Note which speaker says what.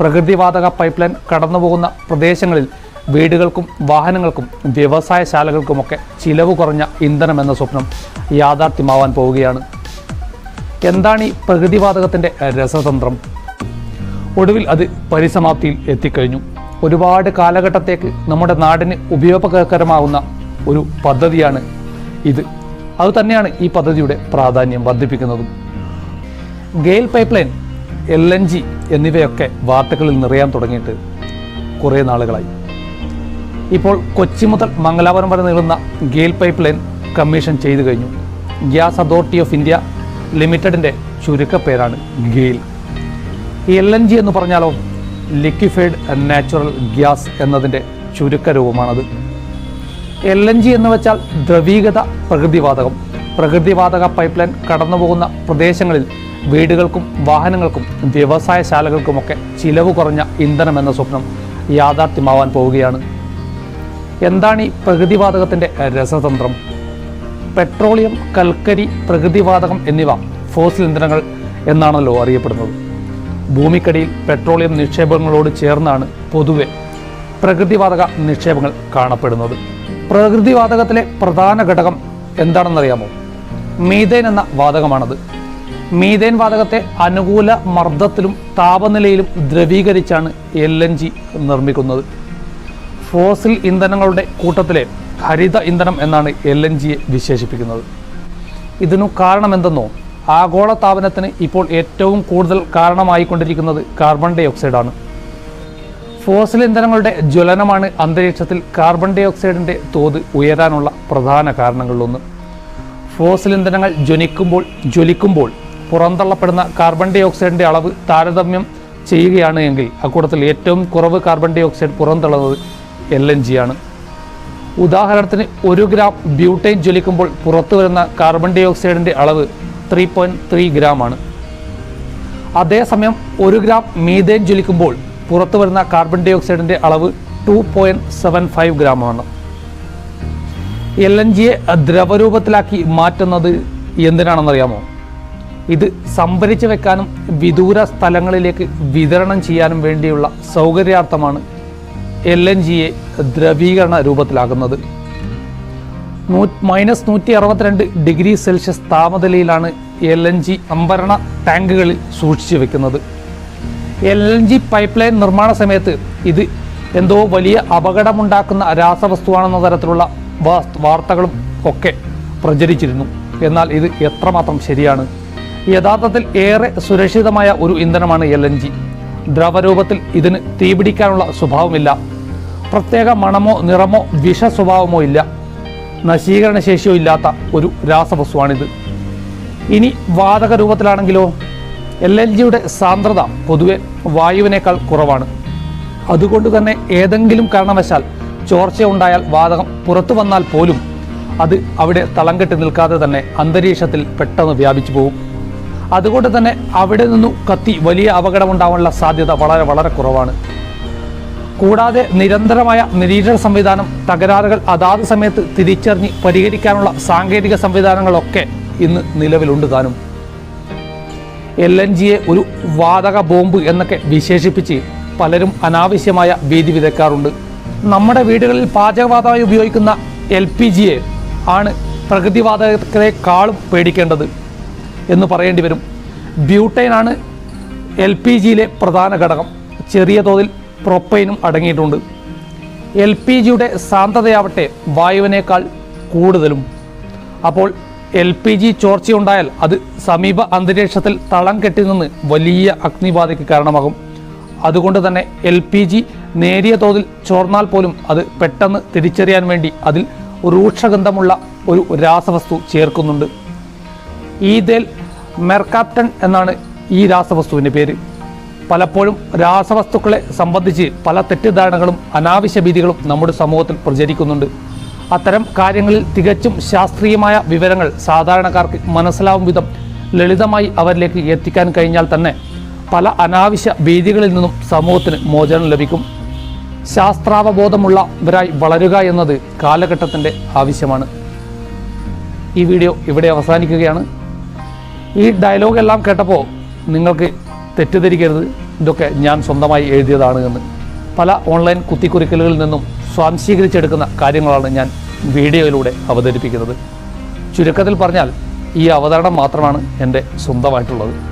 Speaker 1: പ്രകൃതിവാതക pipe line കടന്നുപോകുന്ന പ്രദേശങ്ങളിൽ വീടുകൾക്കും വാഹനങ്ങൾക്കും വ്യവസായശാലകൾക്കുമൊക്കെ ചിലവ് കുറഞ്ഞ ഇന്ധനം എന്ന സ്വപ്നം യാഥാർത്ഥ്യമാവാൻ പോവുകയാണ്. എന്താണ് ഈ പ്രകൃതിവാതകത്തിന്റെ രസതന്ത്രം? ഒടുവിൽ അത് പരിസമാപ്തിയിൽ എത്തിക്കഴിഞ്ഞു. ഒരുപാട് കാലഘട്ടത്തേക്ക് നമ്മുടെ നാടിന് ഉപയോഗകരമാവുന്ന ഒരു പദ്ധതിയാണ് ഇത്. അതുതന്നെയാണ് ഈ പദ്ധതിയുടെ പ്രാധാന്യം വർദ്ധിപ്പിക്കുന്നതും. GAIL pipe line L N G എന്നിവയൊക്കെ വാർത്തകളിൽ നിറയാൻ തുടങ്ങിയിട്ട് കുറേ നാളുകളായി. ഇപ്പോൾ കൊച്ചി മുതൽ മംഗലാപുരം വരെ നീളുന്ന ഗെയിൽ പൈപ്പ് ലൈൻ കമ്മീഷൻ ചെയ്തു കഴിഞ്ഞു. ഗ്യാസ് അതോറിറ്റി ഓഫ് ഇന്ത്യ ലിമിറ്റഡിന്റെ ചുരുക്കപ്പേരാണ് ഗെയിൽ എൽ എൻ ജി എന്ന് പറഞ്ഞാലോ ലിക്വിഫൈഡ് നാച്ചുറൽ ഗ്യാസ് എന്നതിന്റെ ചുരുക്ക രൂപമാണത് എൽ എൻ ജി എന്ന് വെച്ചാൽ ദ്രവീകൃത പ്രകൃതിവാതകം. പ്രകൃതിവാതക പൈപ്പ് ലൈൻ കടന്നുപോകുന്ന പ്രദേശങ്ങളിൽ വീടുകൾക്കും വാഹനങ്ങൾക്കും വ്യവസായശാലകൾക്കുമൊക്കെ ചിലവ് കുറഞ്ഞ ഇന്ധനം എന്ന സ്വപ്നം യാഥാർത്ഥ്യമാവാൻ പോവുകയാണ്. എന്താണ് ഈ പ്രകൃതിവാതകത്തിന്റെ രസതന്ത്രം? പെട്രോളിയം കൽക്കരി പ്രകൃതിവാതകം എന്നിവ ഫോസിൽ ഇന്ധനങ്ങൾ എന്നാണല്ലോ അറിയപ്പെടുന്നത്. ഭൂമിക്കടിയിൽ പെട്രോളിയം നിക്ഷേപങ്ങളോട് ചേർന്നാണ് പൊതുവെ പ്രകൃതിവാതക നിക്ഷേപങ്ങൾ കാണപ്പെടുന്നത്. പ്രകൃതിവാതകത്തിലെ പ്രധാന ഘടകം എന്താണെന്നറിയാമോ? മീതേൻ എന്ന വാതകമാണത്. മീതേൻ വാതകത്തെ അനുകൂല മർദ്ദത്തിലും താപനിലയിലും ദ്രവീകരിച്ചാണ് എൽ എൻ ജി നിർമ്മിക്കുന്നത്. ഫോസിൽ ഇന്ധനങ്ങളുടെ കൂട്ടത്തിലെ ഹരിത ഇന്ധനം എന്നാണ് എൽ എൻ ജിയെ വിശേഷിപ്പിക്കുന്നത്. ഇതിനു കാരണമെന്തെന്നോ ആഗോള താപനത്തിന് ഇപ്പോൾ ഏറ്റവും കൂടുതൽ കാരണമായിക്കൊണ്ടിരിക്കുന്നത് കാർബൺ ഡൈ ഓക്സൈഡാണ് ഫോസിൽ ഇന്ധനങ്ങളുടെ ജ്വലനമാണ് അന്തരീക്ഷത്തിൽ കാർബൺ ഡൈ ഓക്സൈഡിന്റെ തോത് ഉയരാനുള്ള പ്രധാന കാരണങ്ങളിലൊന്ന്. ഫോസിൽ ഇന്ധനങ്ങൾ ജ്വലിക്കുമ്പോൾ ജ്വലിക്കുമ്പോൾ പുറന്തള്ളപ്പെടുന്ന കാർബൺ ഡൈ ഓക്സൈഡിന്റെ അളവ് താരതമ്യം ചെയ്യുകയാണ് എങ്കിൽ അക്കൂട്ടത്തിൽ ഏറ്റവും കുറവ് കാർബൺ ഡൈ ഓക്സൈഡ് പുറന്തള്ളുന്നത് എൽ എൻ ജി ആണ്. ഉദാഹരണത്തിന് ഒരു ഗ്രാം ബ്യൂട്ടൈൻ ജ്വലിക്കുമ്പോൾ പുറത്തു വരുന്ന കാർബൺ ഡൈ ഓക്സൈഡിന്റെ അളവ് ത്രീ പോയിന്റ് ത്രീ ഗ്രാം ആണ്. അതേസമയം ഒരു ഗ്രാം മീതേൻ ജ്വലിക്കുമ്പോൾ പുറത്തു വരുന്ന കാർബൺ ഡൈ ഓക്സൈഡിന്റെ അളവ് ടു പോയിന്റ് സെവൻ ഫൈവ് ഗ്രാമാണ് എൽ എൻ ജിയെ ദ്രവരൂപത്തിലാക്കി മാറ്റുന്നത് എന്തിനാണെന്നറിയാമോ? ഇത് സംഭരിച്ചു വെക്കാനും വിദൂര സ്ഥലങ്ങളിലേക്ക് വിതരണം ചെയ്യാനും വേണ്ടിയുള്ള സൗകര്യാർത്ഥമാണ് എൽ എൻ ജിയെ ദ്രവീകരണ രൂപത്തിലാക്കുന്നത്. നൂ മൈനസ് നൂറ്റി അറുപത്തിരണ്ട് ഡിഗ്രി സെൽഷ്യസ് താപനിലയിലാണ് എൽ എൻ ജി സംഭരണ ടാങ്കുകളിൽ സൂക്ഷിച്ചു വെക്കുന്നത്. L N G pipe line നിർമ്മാണ സമയത്ത് ഇത് എന്തോ വലിയ അപകടമുണ്ടാക്കുന്ന രാസവസ്തുവാണെന്ന തരത്തിലുള്ള വാർത്തകളും ഒക്കെ പ്രചരിച്ചിരുന്നു. എന്നാൽ ഇത് എത്രമാത്രം ശരിയാണ്? യഥാർത്ഥത്തിൽ ഏറെ സുരക്ഷിതമായ ഒരു ഇന്ധനമാണ് എൽ എൻ ജി. ദ്രവരൂപത്തിൽ ഇതിന് തീപിടിക്കാനുള്ള സ്വഭാവമില്ല. പ്രത്യേക മണമോ നിറമോ വിഷ സ്വഭാവമോ ഇല്ല. നശീകരണ ശേഷിയോ ഇല്ലാത്ത ഒരു രാസവസ്തുവാണിത്. ഇനി വാതക രൂപത്തിലാണെങ്കിലോ? എൽ എൽ ജിയുടെ സാന്ദ്രത പൊതുവെ വായുവിനേക്കാൾ കുറവാണ്. അതുകൊണ്ട് തന്നെ ഏതെങ്കിലും കാരണവശാൽ ചോർച്ച ഉണ്ടായാൽ വാതകം പുറത്തു വന്നാൽ പോലും അത് അവിടെ തളം കെട്ടി നിൽക്കാതെ തന്നെ അന്തരീക്ഷത്തിൽ പെട്ടെന്ന് വ്യാപിച്ചു പോകും. അതുകൊണ്ട് തന്നെ അവിടെ നിന്നു കത്തി വലിയ അപകടമുണ്ടാവാനുള്ള സാധ്യത വളരെ വളരെ കുറവാണ്. കൂടാതെ നിരന്തരമായ നിരീക്ഷണ സംവിധാനം തകരാറുകൾ അതാത് സമയത്ത് തിരിച്ചറിഞ്ഞ് പരിഹരിക്കാനുള്ള സാങ്കേതിക സംവിധാനങ്ങളൊക്കെ ഇന്ന് നിലവിലുണ്ട് താനും. എൽ എൻ ജിയെ ഒരു വാതക ബോംബ് എന്നൊക്കെ വിശേഷിപ്പിച്ച് പലരും അനാവശ്യമായ ഭീതി വിതയ്ക്കാറുണ്ട്. നമ്മുടെ വീടുകളിൽ പാചകവാതകമായി ഉപയോഗിക്കുന്ന എൽ പി ജിയെ ആണ് പ്രകൃതിവാതകത്തെക്കാളും പേടിക്കേണ്ടത് എന്ന് പറയേണ്ടി വരും. ബ്യൂട്ടൈനാണ് എൽ പി ജിയിലെ പ്രധാന ഘടകം. ചെറിയ തോതിൽ പ്രൊപ്പൈനും അടങ്ങിയിട്ടുണ്ട്. എൽ പി ജിയുടെ സാന്ദ്രതയാവട്ടെ വായുവിനേക്കാൾ കൂടുതലും. അപ്പോൾ എൽ പി ജി ചോർച്ചയുണ്ടായാൽ അത് സമീപ അന്തരീക്ഷത്തിൽ തളം കെട്ടി നിന്ന് വലിയ അഗ്നിബാധയ്ക്ക് കാരണമാകും. അതുകൊണ്ട് തന്നെ എൽ പി ജി നേരിയ തോതിൽ ചോർന്നാൽ പോലും അത് പെട്ടെന്ന് തിരിച്ചറിയാൻ വേണ്ടി അതിൽ രൂക്ഷഗന്ധമുള്ള ഒരു രാസവസ്തു ചേർക്കുന്നുണ്ട്. ഈതേൽ മെർക്കാപ്റ്റൺ എന്നാണ് ഈ രാസവസ്തുവിന്റെ പേര്. പലപ്പോഴും രാസവസ്തുക്കളെ സംബന്ധിച്ച് പല തെറ്റിദ്ധാരണകളും അനാവശ്യ ഭീതികളും നമ്മുടെ സമൂഹത്തിൽ പ്രചരിക്കുന്നുണ്ട്. അത്തരം കാര്യങ്ങളിൽ തികച്ചും ശാസ്ത്രീയമായ വിവരങ്ങൾ സാധാരണക്കാർക്ക് മനസ്സിലാവും വിധം ലളിതമായി അവരിലേക്ക് എത്തിക്കാൻ കഴിഞ്ഞാൽ തന്നെ പല അനാവശ്യ ഭീതികളിൽ നിന്നും സമൂഹത്തിന് മോചനം ലഭിക്കും. ശാസ്ത്രാവബോധമുള്ളവരായി വളരുക എന്നത് കാലഘട്ടത്തിന്റെ ആവശ്യമാണ്. ഈ വീഡിയോ ഇവിടെ അവസാനിക്കുകയാണ്. ഈ ഡയലോഗ് എല്ലാം കേട്ടപ്പോൾ നിങ്ങൾക്ക് തെറ്റിദ്ധരിക്കരുത്. ഇതൊക്കെ ഞാൻ സ്വന്തമായി എഴുതിയതാണ് എന്ന്. പല ഓൺലൈൻ കുത്തിക്കുറിക്കലുകളിൽ നിന്നും സ്വാംശീകരിച്ചെടുക്കുന്ന കാര്യങ്ങളാണ് ഞാൻ വീഡിയോയിലൂടെ അവതരിപ്പിക്കുന്നത്. ചുരുക്കത്തിൽ പറഞ്ഞാൽ ഈ അവതരണം മാത്രമാണ് എന്റെ സ്വന്തമായിട്ടുള്ളത്.